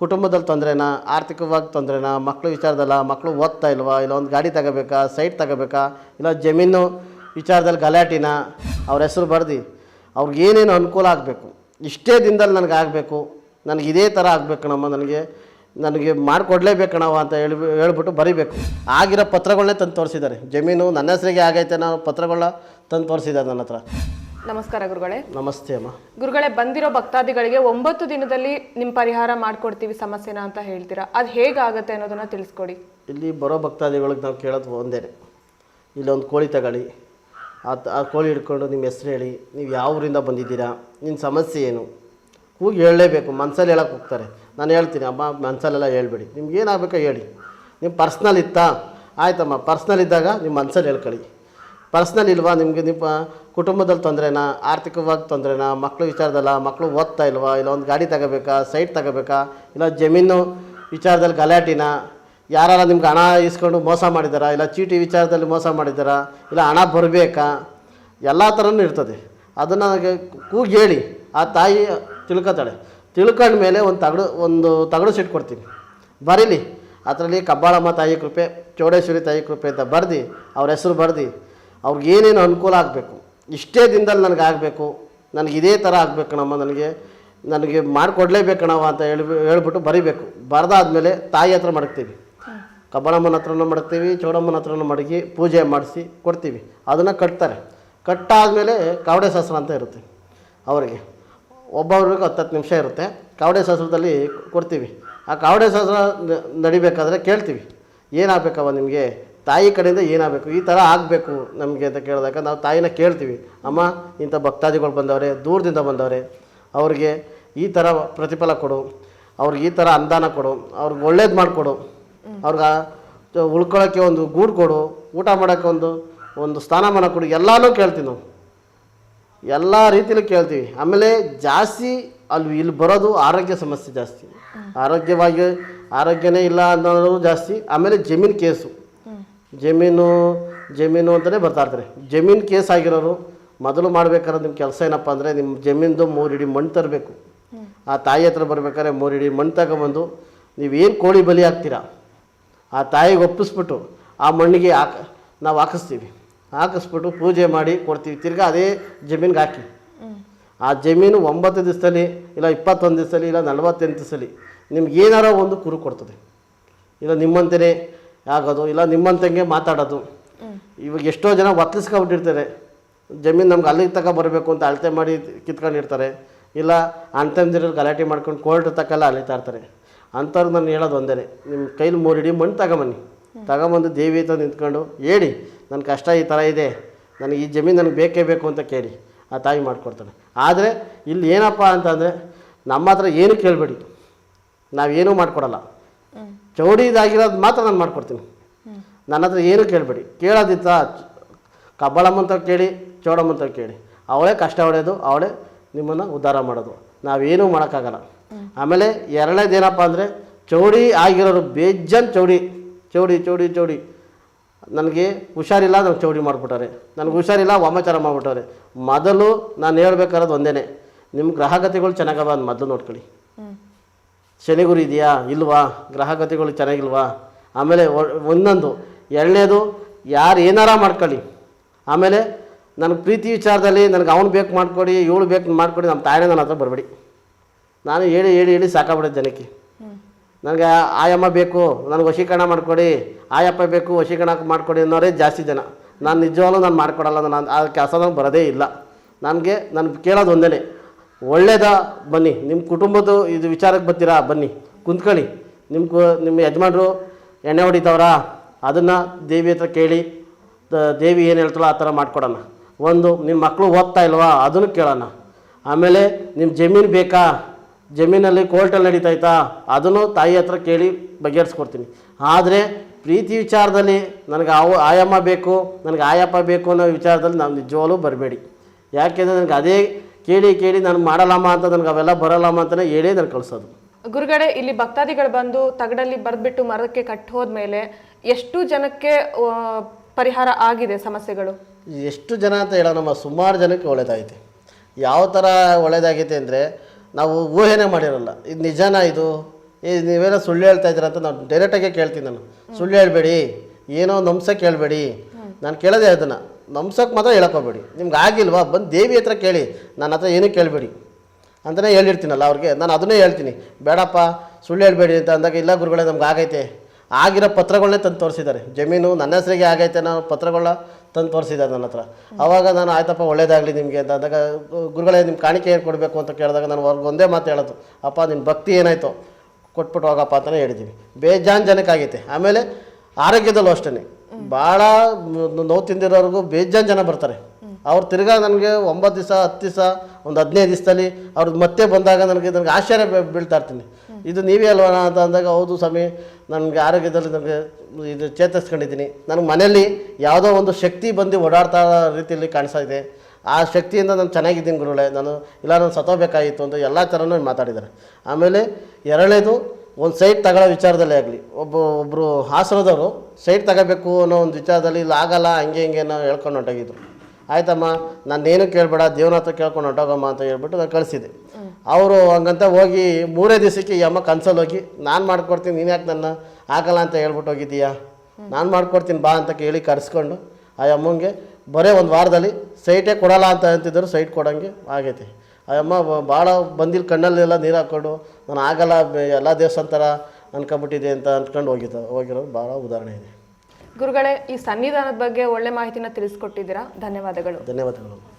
ಕುಟುಂಬದಲ್ಲಿ ತೊಂದರೆನಾ, ಆರ್ಥಿಕವಾಗಿ ತೊಂದರೆನಾ ಮಕ್ಕಳು ವಿಚಾರದಲ್ಲ ಮಕ್ಕಳು ಓದ್ತಾ ಇಲ್ವಾ, ಇಲ್ಲ ಒಂದು ಗಾಡಿ ತಗೋಬೇಕಾ, ಸೈಟ್ ತಗೋಬೇಕಾ, ಇಲ್ಲ ಜಮೀನು ವಿಚಾರದಲ್ಲಿ ಗಲಾಟಿನ, ಅವ್ರ ಹೆಸರು ಬರ್ದು, ಅವ್ರಿಗೆ ಏನೇನು ಅನುಕೂಲ ಆಗಬೇಕು? ಇಷ್ಟೇ ದಿನದಲ್ಲಿ ನನಗೆ ಆಗಬೇಕು, ನನಗೆ ಇದೇ ಥರ ಆಗಬೇಕು ನಮ್ಮ ನನಗೆ ನನಗೆ ಮಾಡಿಕೊಡ್ಲೇಬೇಕಣವ ಅಂತ ಹೇಳಿ, ಹೇಳ್ಬಿಟ್ಟು ಬರೀಬೇಕು. ಆಗಿರೋ ಪತ್ರಗಳನ್ನೇ ತಂದು ತೋರಿಸಿದ್ದಾರೆ. ಜಮೀನು ನನ್ನ ಹೆಸರಿಗೆ ಆಗೈತೆ ನಾವು ಪತ್ರಗಳನ್ನ ತಂದು ತೋರಿಸಿದ್ದಾರೆ ನನ್ನ ಹತ್ರ. ನಮಸ್ಕಾರ ಗುರುಗಳೇ. ನಮಸ್ತೆ ಅಮ್ಮ. ಗುರುಗಳೇ ಬಂದಿರೋ ಭಕ್ತಾದಿಗಳಿಗೆ ಒಂಬತ್ತು ದಿನದಲ್ಲಿ ನಿಮ್ಮ ಪರಿಹಾರ ಮಾಡ್ಕೊಡ್ತೀವಿ ಸಮಸ್ಯೆನ ಅಂತ ಹೇಳ್ತೀರಾ? ಅದು ಹೇಗಾಗುತ್ತೆ ಅನ್ನೋದನ್ನ ತಿಳಿಸ್ಕೊಡಿ. ಇಲ್ಲಿ ಬರೋ ಭಕ್ತಾದಿಗಳಿಗೆ ನಾವು ಕೇಳೋದು ಒಂದೇ. ಇಲ್ಲೊಂದು ಕೋಳಿ ತಗೊಳ್ಳಿ. ಆ ತ- ಆ ಕೋಳಿ ಹಿಡ್ಕೊಂಡು ನಿಮ್ಮ ಹೆಸ್ರು ಹೇಳಿ ನೀವು ಯಾವ ಊರಿಂದ ಬಂದಿದ್ದೀರಾ ನಿನ್ನ ಸಮಸ್ಯೆ ಏನು? ಕೂಗಿ ಹೇಳಲೇಬೇಕು ಮನ್ಸಲ್ಲಿ ಹೇಳಕ್ಕೆ ಹೋಗ್ತಾರೆ. ನಾನು ಹೇಳ್ತೀನಿ ಅಮ್ಮ ಮನ್ಸಲ್ಲೆಲ್ಲ ಹೇಳ್ಬೇಡಿ. ನಿಮ್ಗೆ ಏನಾಗಬೇಕೋ ಹೇಳಿ. ನಿಮ್ಮ ಪರ್ಸ್ನಲ್ ಇತ್ತಾ? ಆಯ್ತಮ್ಮ ಪರ್ಸ್ನಲ್ ಇದ್ದಾಗ ನಿಮ್ಮ ಮನ್ಸಲ್ಲಿ ಹೇಳ್ಕೊಳ್ಳಿ. ಪರ್ಸ್ನಲ್ ಇಲ್ವಾ, ನಿಮಗೆ ನಿಮ್ಮ ಕುಟುಂಬದಲ್ಲಿ ತೊಂದರೆನಾ, ಆರ್ಥಿಕವಾಗಿ ತೊಂದರೆನಾ ಮಕ್ಕಳು ವಿಚಾರದಲ್ಲ ಮಕ್ಕಳು ಓದ್ತಾ ಇಲ್ವಾ, ಇಲ್ಲ ಒಂದು ಗಾಡಿ ತಗೋಬೇಕಾ, ಸೈಟ್ ತಗೋಬೇಕಾ, ಇಲ್ಲ ಜಮೀನು ವಿಚಾರದಲ್ಲಿ ಗಲಾಟಿನ, ಯಾರಾರ ನಿಮ್ಗೆ ಹಣ ಇಸ್ಕೊಂಡು ಮೋಸ ಮಾಡಿದಾರಾ, ಇಲ್ಲ ಚೀಟಿ ವಿಚಾರದಲ್ಲಿ ಮೋಸ ಮಾಡಿದ್ದಾರಾ ಇಲ್ಲ ಹಣ ಬರಬೇಕಾ, ಎಲ್ಲ ಥರನೂ ಇರ್ತದೆ. ಅದನ್ನು ಕೂಗಿ ಹೇಳಿ, ಆ ತಾಯಿ ತಿಳ್ಕೊತಾಳೆ. ತಿಳ್ಕೊಂಡ ಮೇಲೆ ಒಂದು ತಗಡು ಒಂದು ತಗಡು ಸಿಟ್ಟು ಕೊಡ್ತೀನಿ. ಬರೀಲಿ, ಅದರಲ್ಲಿ ಕಬ್ಬಾಳಮ್ಮ ತಾಯಿ ಕೃಪೆ, ಚೌಡೇಶ್ವರಿ ತಾಯಿ ಕೃಪೆ ಅಂತ ಬರ್ದು, ಅವ್ರ ಹೆಸರು ಬರ್ದು ಅವ್ರಿಗೆ ಏನೇನು ಅನುಕೂಲ ಆಗಬೇಕು? ಇಷ್ಟೇ ದಿನದಲ್ಲಿ ನನಗೆ ಆಗಬೇಕು. ನನಗೆ ಇದೇ ಥರ ಆಗಬೇಕು ನನಗೆ. ನನಗೆ ಮಾಡಿಕೊಡ್ಲೇಬೇಕಣವ ಅಂತ ಹೇಳಿ ಹೇಳ್ಬಿಟ್ಟು ಬರೀಬೇಕು. ಬರೆದಾದ್ಮೇಲೆ ತಾಯಿ ಹತ್ರ ಮಡಗ್ತೀವಿ. ಕಬ್ಬಣಮ್ಮನ ಹತ್ರನೂ ಮಡಗ್ತೀವಿ, ಚೌಡಮ್ಮನ ಹತ್ರನೂ ಮಡಗಿ ಪೂಜೆ ಮಾಡಿಸಿ ಕೊಡ್ತೀವಿ. ಅದನ್ನು ಕಟ್ತಾರೆ. ಕಟ್ಟಾದಮೇಲೆ ಕಾವಡೆ ಶಾಸ್ತ್ರ ಅಂತ ಇರುತ್ತೆ ಅವರಿಗೆ. ಒಬ್ಬೊಬ್ರಿಗೆ ಹತ್ತತ್ತು ನಿಮಿಷ ಇರುತ್ತೆ. ಕಾವಡೆ ಶಾಸ್ತ್ರದಲ್ಲಿ ಕೊಡ್ತೀವಿ. ಆ ಕಾವಡೆ ಶಾಸ್ತ್ರ ನಡಿಬೇಕಾದ್ರೆ ಕೇಳ್ತೀವಿ. ಏನಾಗಬೇಕವ ನಿಮಗೆ? ತಾಯಿ ಕಡೆಯಿಂದ ಏನಾಗಬೇಕು? ಈ ಥರ ಆಗಬೇಕು ನಮಗೆ ಅಂತ ಕೇಳಿದಾಗ ನಾವು ತಾಯಿನ ಕೇಳ್ತೀವಿ. ಅಮ್ಮ, ಇಂಥ ಭಕ್ತಾದಿಗಳು ಬಂದವರೆ, ದೂರದಿಂದ ಬಂದವರೆ, ಅವ್ರಿಗೆ ಈ ಥರ ಪ್ರತಿಫಲ ಕೊಡು, ಅವ್ರಿಗೆ ಈ ಥರ ಅನುದಾನ ಕೊಡು, ಅವ್ರಿಗೆ ಒಳ್ಳೇದು ಮಾಡಿಕೊಡು, ಅವ್ರಿಗೆ ಉಳ್ಕೊಳ್ಳೋಕ್ಕೆ ಒಂದು ಗೂಡು ಕೊಡು, ಊಟ ಮಾಡೋಕ್ಕೆ ಒಂದು ಒಂದು ಸ್ಥಾನಮಾನ ಕೊಡು, ಎಲ್ಲನೂ ಕೇಳ್ತೀವಿ ನಾವು. ಎಲ್ಲ ರೀತಿಲೂ ಕೇಳ್ತೀವಿ. ಆಮೇಲೆ ಜಾಸ್ತಿ ಅಲ್ಲಿ ಇಲ್ಲಿ ಬರೋದು ಆರೋಗ್ಯ ಸಮಸ್ಯೆ ಜಾಸ್ತಿ. ಆರೋಗ್ಯವಾಗಿ, ಆರೋಗ್ಯನೇ ಇಲ್ಲ ಅನ್ನೋದು ಜಾಸ್ತಿ. ಆಮೇಲೆ ಜಮೀನು ಕೇಸು. ಜಮೀನು ಜಮೀನು ಅಂತಲೇ ಬರ್ತಾ ಇರ್ತಾರೆ. ಜಮೀನು ಕೇಸ್ ಆಗಿರೋರು ಮೊದಲು ಮಾಡ್ಬೇಕಾದ್ರೆ ನಿಮ್ಮ ಕೆಲಸ ಏನಪ್ಪ ಅಂದರೆ ನಿಮ್ಮ ಜಮೀನ್ದು ಮೂರು ಇಡಿ ಮಣ್ಣು ತರಬೇಕು. ಆ ತಾಯಿ ಹತ್ರ ಬರ್ಬೇಕಾದ್ರೆ ಮೂರು ಇಡೀ ಮಣ್ಣು ತಗೊಂಬಂದು ನೀವೇನು ಕೋಳಿ ಬಲಿ ಹಾಕ್ತೀರಾ? ಆ ತಾಯಿಗೆ ಒಪ್ಪಿಸ್ಬಿಟ್ಟು ಆ ಮಣ್ಣಿಗೆ ಹಾಕ, ನಾವು ಹಾಕಿಸ್ತೀವಿ. ಹಾಕಿಸ್ಬಿಟ್ಟು ಪೂಜೆ ಮಾಡಿ ಕೊಡ್ತೀವಿ. ತಿರ್ಗಾ ಅದೇ ಜಮೀನಿಗೆ ಹಾಕಿ. ಆ ಜಮೀನು ಒಂಬತ್ತು ದಿವಸದಲ್ಲಿ ಇಲ್ಲ ಇಪ್ಪತ್ತೊಂದು ದಿವಸದಲ್ಲಿ ಇಲ್ಲ ನಲವತ್ತೆಂಟು ದಿವಸದಲ್ಲಿ ನಿಮ್ಗೆ ಏನಾರೋ ಒಂದು ಕುರು ಕೊಡ್ತದೆ. ಇಲ್ಲ ನಿಮ್ಮಂತೆಯೇ ಆಗೋದು ಇಲ್ಲ ನಿಮ್ಮಂತಂಗೆ ಮಾತಾಡೋದು. ಇವಾಗ ಎಷ್ಟೋ ಜನ ಒತ್ತಲಿಸ್ಕೊಂಡ್ಬಿಟ್ಟಿರ್ತಾರೆ ಜಮೀನು ನಮ್ಗೆ ಅಲ್ಲಿಗೆ ತಗೊ ಬರಬೇಕು ಅಂತ ಅಳತೆ ಮಾಡಿ ಕಿತ್ಕೊಂಡಿರ್ತಾರೆ. ಇಲ್ಲ ಅಣ್ತಂದಿರಲ್ಲಿ ಗಲಾಟೆ ಮಾಡ್ಕೊಂಡು ಕೋರ್ಟ್ ತಕ್ಕಲ್ಲ ಅಲಿತಾ ಇರ್ತಾರೆ. ಅಂಥವ್ರು ನಾನು ಹೇಳೋದು ಒಂದೇ ನಿಮ್ಮ ಕೈಲಿ ಮೂರಿಡಿ, ಮಣ್ಣು ತಗೊಂಬನ್ನಿ. ತಗೊಂಬಂದು ದೇವಿ ಹತ್ರ ನಿಂತ್ಕೊಂಡು, ಹೇಳಿ ನನ್ನ ಕಷ್ಟ ಈ ಥರ ಇದೆ. ನನಗೆ ಈ ಜಮೀನು ನನಗೆ ಬೇಕೇ ಬೇಕು ಅಂತ ಕೇಳಿ. ಆ ತಾಯಿ ಮಾಡಿಕೊಡ್ತಾನೆ ಆದರೆ, ಇಲ್ಲಿ ಏನಪ್ಪ ಅಂತಂದರೆ ನಮ್ಮ ಹತ್ರ ಏನು ಕೇಳಬೇಡಿ. ನಾವೇನೂ ಮಾಡಿಕೊಡಲ್ಲ. ಚೌಡಿದಾಗಿರೋದು ಮಾತ್ರ ನಾನು ಮಾಡ್ಕೊಡ್ತೀನಿ. ನನ್ನ ಹತ್ರ ಏನೂ ಕೇಳಬೇಡಿ. ಕೇಳೋದಿತ್ತ ಕಬ್ಬಳಮ್ಮಂತ ಕೇಳಿ ಚೌಡಮ್ಮಂತ ಕೇಳಿ. ಅವಳೇ ಕಷ್ಟ ಹೊಡೆಯೋದು ಅವಳೇ ನಿಮ್ಮನ್ನು ಉದ್ಧಾರ ಮಾಡೋದು. ನಾವೇನೂ ಮಾಡೋಕ್ಕಾಗಲ್ಲ. ಆಮೇಲೆ ಎರಡನೇದೇನಪ್ಪ ಅಂದರೆ, ಚೌಡಿ ಆಗಿರೋರು ಬೇಜನ್ ಚೌಡಿ. ಚೌಡಿ ಚೌಡಿ ಚೌಡಿ. ನನಗೆ ಹುಷಾರಿಲ್ಲ ನನಗೆ ಚೌಡಿ ಮಾಡಿಬಿಟ್ಟಾರೆ. ನನಗೆ ಹುಷಾರಿಲ್ಲ, ವಾಮಾಚಾರ ಮಾಡಿಬಿಟ್ಟವ್ರೆ ಮೊದಲು ನಾನು ಹೇಳ್ಬೇಕಾರೋದು ಒಂದೇ ನಿಮ್ಮ ಗ್ರಹಗತಿಗಳು ಚೆನ್ನಾಗವ ಮೊದಲು ನೋಡ್ಕೊಳ್ಳಿ. ಶನಿಗುರು ಇದೆಯಾ? ಇಲ್ವಾ? ಗ್ರಹಗತಿಗಳು ಚೆನ್ನಾಗಿಲ್ವಾ? ಆಮೇಲೆ ಒಂದೊಂದು. ಎರಡನೇದು ಯಾರು ಏನಾರ ಮಾಡ್ಕೊಳ್ಳಿ. ಆಮೇಲೆ ನನಗೆ ಪ್ರೀತಿ ವಿಚಾರದಲ್ಲಿ ನನಗೆ ಅವ್ನು ಬೇಕು ಮಾಡಿಕೊಡಿ ಇವಳು ಬೇಕು ಮಾಡಿಕೊಡಿ ನಮ್ಮ ತಾಯಿನೇ ನನ್ನ ಹತ್ರ ಬರಬೇಡಿ. ನಾನು ಹೇಳಿ ಹೇಳಿ ಹೇಳಿ ಸಾಕಾಗ್ಬಿಡೋದು ಜನಕ್ಕೆ. ನನಗೆ ಆಯಮ್ಮ ಬೇಕು ನನಗೆ ವಶೀಕರಣ ಮಾಡಿಕೊಡಿ ಆಯಪ್ಪ ಬೇಕು ವಶೀಕರಣ ಮಾಡಿಕೊಡಿ ಅನ್ನೋರೇ ಜಾಸ್ತಿ ಜನ. ನಾನು ನಿಜವಾಗ್ಲೂ ನಾನು ಮಾಡಿಕೊಡಲ್ಲ ನಾನು ಆ ಕೆಲಸ ನನಗೆ ಬರೋದೇ ಇಲ್ಲ. ನನಗೆ ನಾನು ಕೇಳೋದು ಒಂದೇ ಒಳ್ಳೇದ? ಬನ್ನಿ. ನಿಮ್ಮ ಕುಟುಂಬದ ಇದು ವಿಚಾರಕ್ಕೆ ಬರ್ತೀರಾ? ಬನ್ನಿ. ಕುಂತ್ಕೊಳ್ಳಿ. ನಿಮ್ಮ ಕು, ನಿಮ್ಮ ಯಜಮಾನರು ಎಣ್ಣೆ ಹೊಡಿತಾವ್ರಾ? ಅದನ್ನು ದೇವಿ ಹತ್ರ ಕೇಳಿ ದೇವಿ ಏನು ಹೇಳ್ತಾಳೋ ಆ ಥರ ಮಾಡಿಕೊಡೋಣ. ಒಂದು ನಿಮ್ಮ ಮಕ್ಕಳು ಓದ್ತಾ ಇಲ್ವಾ? ಅದನ್ನು ಕೇಳೋಣ. ಆಮೇಲೆ ನಿಮ್ಮ ಜಮೀನು ಬೇಕಾ? ಜಮೀನಲ್ಲಿ ಕೋರ್ಟಲ್ಲಿ ನಡೀತಾಯ್ತಾ ಅದನ್ನು ತಾಯಿ ಹತ್ರ ಕೇಳಿ ಬಗೆಹರಿಸ್ಕೊಡ್ತೀನಿ. ಆದರೆ ಪ್ರೀತಿ ವಿಚಾರದಲ್ಲಿ ನನಗೆ ಅವು ಆಯಮ್ಮ ಬೇಕು, ನನಗೆ ಆಯಪ್ಪ ಬೇಕು ಅನ್ನೋ ವಿಚಾರದಲ್ಲಿ ನಾವು ನಿಜವಾಗ್ಲೂ ಬರಬೇಡಿ. ಯಾಕೆಂದರೆ ನನಗೆ ಅದೇ ಕೇಳಿ ಕೇಳಿ ನಾನು ಮಾಡಲ್ಲಮ್ಮ ಅಂತ ನನಗೆ ಅವೆಲ್ಲ ಬರಲ್ಲಮ್ಮ ಅಂತಲೇ ಹೇಳೇ ನಾನು ಕಳಿಸೋದು. ಗುರುಗಡೆ ಇಲ್ಲಿ ಭಕ್ತಾದಿಗಳು ಬಂದು ತಗಡಲ್ಲಿ ಬರೆದ್ಬಿಟ್ಟು ಮರಕ್ಕೆ ಕಟ್ಟಿ ಹೋದ್ಮೇಲೆ ಎಷ್ಟು ಜನಕ್ಕೆ ಪರಿಹಾರ ಆಗಿದೆ ಸಮಸ್ಯೆಗಳು? ಎಷ್ಟು ಜನ ಅಂತ ಹೇಳೋಣಮ್ಮ ಸುಮಾರು ಜನಕ್ಕೆ ಒಳ್ಳೆಯದಾಗಿದೆ ಯಾವ ಥರ ಒಳ್ಳೆಯದಾಗೈತೆ ಅಂದರೆ ನಾವು ಊಹೆನೇ ಮಾಡಿರಲ್ಲ. ಇದು ನಿಜಾನ ಇದು? ಏ ನೀವೇನೋ ಸುಳ್ಳು ಹೇಳ್ತಾ ಇದ್ದೀರ ಅಂತ ನಾನು ಡೈರೆಕ್ಟಾಗೆ ಕೇಳ್ತೀನಿ ನಾನು. ಸುಳ್ಳು ಹೇಳಬೇಡಿ ಏನೋ ನಂಬ್ಸಕ್ಕೆ ಕೇಳಬೇಡಿ. ನಾನು ಕೇಳೋದೇ ಅದನ್ನು. ನಂಬ್ಸಕ್ಕೆ ಮಾತ್ರ ಹೇಳೋಕೋಬೇಡಿ ನಿಮ್ಗೆ ಆಗಿಲ್ವಾ, ಬಂದು ದೇವಿ ಹತ್ರ ಕೇಳಿ. ನನ್ನ ಹತ್ರ ಏನೂ ಕೇಳಬೇಡಿ. ಅಂತಲೇ ಹೇಳಿರ್ತೀನಲ್ಲ ಅವ್ರಿಗೆ. ನಾನು ಅದನ್ನೇ ಹೇಳ್ತೀನಿ. ಬೇಡಪ್ಪ, ಸುಳ್ಳು ಹೇಳಬೇಡಿ ಅಂತ ಅಂದಾಗ, ಇಲ್ಲ ಗುರುಗಳೇ, ನಮ್ಗೆ ಆಗೈತೆ. ಆಗಿರೋ ಪತ್ರಗಳನ್ನೇ ತಂದು ತೋರಿಸಿದ್ದಾರೆ. ಜಮೀನು ನನ್ನ ಹೆಸರಿಗೆ ಆಗೈತೆ ನಾನು ಪತ್ರಗಳನ್ನ ತಂದು ತೋರಿಸಿದ್ದಾರೆ ನನ್ನ ಹತ್ರ. ಆವಾಗ ನಾನು, ಆಯ್ತಪ್ಪ, ಒಳ್ಳೇದಾಗಲಿ ನಿಮಗೆ ಅಂತ ಅಂದಾಗ, ಗುರುಗಳೇ ನಿಮ್ಮ ಕಾಣಿಕೆ ಕೊಡಬೇಕು ಅಂತ ಕೇಳಿದಾಗ ನಾನು ಒಂದೇ ಮಾತು ಹೇಳೋದು. ಅಪ್ಪ ನಿನ್ನ ಭಕ್ತಿ ಏನಾಯಿತು? ಕೊಟ್ಬಿಟ್ಟು ಹೋಗಪ್ಪ ಅಂತಲೇ ಹೇಳಿದ್ದೀನಿ. ಬೇಜಾನ್ ಜನಕ್ಕಾಗೈತೆ ಆಮೇಲೆ ಆರೋಗ್ಯದಲ್ಲೂ ಅಷ್ಟೇ ಭಾಳ ನೋವು ತಿಂದಿರೋರ್ಗು ಬೇಜಾನ್ ಜನ ಬರ್ತಾರೆ. ಅವ್ರು ತಿರ್ಗಾ ನನಗೆ ಒಂಬತ್ತು ದಿವಸ, ಹತ್ತು ದಿವಸ, ಒಂದು ಹದಿನೈದು ದಿವಸದಲ್ಲಿ ಅವ್ರದ್ದು ಮತ್ತೆ ಬಂದಾಗ ನನಗೆ ನನಗೆ ಆಶ್ಚರ್ಯ ಬೀಳ್ತಾ ಇರ್ತೀನಿ. ಇದು ನೀವೇ ಅಲ್ವಾ ಅಂತ ಅಂದಾಗ, ಹೌದು ಸ್ವಾಮಿ, ನನಗೆ ಆರೋಗ್ಯದಲ್ಲಿ ನನಗೆ ಇದು ಚೇತರಿಸ್ಕೊಂಡಿದ್ದೀನಿ. ನನಗೆ ಮನೆಯಲ್ಲಿ ಯಾವುದೋ ಒಂದು ಶಕ್ತಿ ಬಂದು ಓಡಾಡ್ತಾ ರೀತಿಯಲ್ಲಿ ಕಾಣಿಸ್ತಾ ಇದೆ. ಆ ಶಕ್ತಿಯಿಂದ ನಾನು ಚೆನ್ನಾಗಿದ್ದೀನಿ ಗುರುಳೆ ನಾನು, ಇಲ್ಲ, ನಾನು ಸತ್ತೋಬೇಕಾಗಿತ್ತು ಅಂತ ಎಲ್ಲ ಥರನೂ ಮಾತಾಡಿದ್ದಾರೆ. ಆಮೇಲೆ ಎರಡನೇದು ಒಂದು ಸೈಟ್ ತಗೊಳ್ಳೋ ವಿಚಾರದಲ್ಲೇ ಆಗಲಿ, ಒಬ್ಬ ಒಬ್ಬರು ಹಾಸನದವರು ಸೈಟ್ ತಗೋಬೇಕು ಅನ್ನೋ ಒಂದು ವಿಚಾರದಲ್ಲಿ ಇಲ್ಲಿ, ಆಗಲ್ಲ, ಹಂಗೆ, ಹಿಂಗೆ ನಾವು ಹೇಳ್ಕೊಂಡು ಹೊಂಟೋಗಿದ್ರು. ಆಯ್ತಮ್ಮ, ನಾನೇನು ಕೇಳಬೇಡ ದೇವ್ರ ಹತ್ರ ಕೇಳ್ಕೊಂಡು ಹೊಂಟೋಗಮ್ಮ ಅಂತ ಹೇಳ್ಬಿಟ್ಟು ನಾನು ಕಳಿಸಿದೆ ಅವರು ಹಂಗಂತ ಹೋಗಿ ಮೂರೇ ದಿವಸಕ್ಕೆ ಈ ಅಮ್ಮ ಕನ್ಸಲ್ಲಿ ಹೋಗಿ, ನಾನು ಮಾಡ್ಕೊಡ್ತೀನಿ, ನೀನು ಯಾಕೆ ನನ್ನ ಆಗಲ್ಲ ಅಂತ ಹೇಳ್ಬಿಟ್ಟು ಹೋಗಿದ್ದೀಯಾ? ನಾನು ಮಾಡ್ಕೊಡ್ತೀನಿ, ಬಾ ಅಂತ ಕೇಳಿ ಕರೆಸ್ಕೊಂಡು ಆ ಅಮ್ಮಂಗೆ, ಬರೀ ಒಂದು ವಾರದಲ್ಲಿ ಸೈಟೇ ಕೊಡಲ್ಲ ಅಂತ ಅಂತಿದ್ದರು, ಸೈಟ್ ಕೊಡೋಂಗೆ ಆಗೈತೆ. ಆ ಅಮ್ಮ ಭಾಳ ಬಂದಿಲ್ಲ ಕಣ್ಣಲ್ಲೆಲ್ಲ ನೀರು ಹಾಕ್ಕೊಂಡು ನಾನು ಆಗಲ್ಲ ಎಲ್ಲ ದೇವಸ್ಥಾನ ಥರ ಅನ್ಕೊಂಬಿಟ್ಟಿದೆ ಅಂತ ಅಂದ್ಕೊಂಡು ಹೋಗಿದ್ದ ಹೋಗಿರೋದು ಭಾಳ ಉದಾಹರಣೆ ಇದೆ. ಗುರುಗಳೇ ಈ ಸನ್ನಿಧಾನದ ಬಗ್ಗೆ ಒಳ್ಳೆ ಮಾಹಿತಿನ ತಿಳಿಸ್ಕೊಟ್ಟಿದ್ದೀರಾ? ಧನ್ಯವಾದಗಳು. ಧನ್ಯವಾದಗಳು.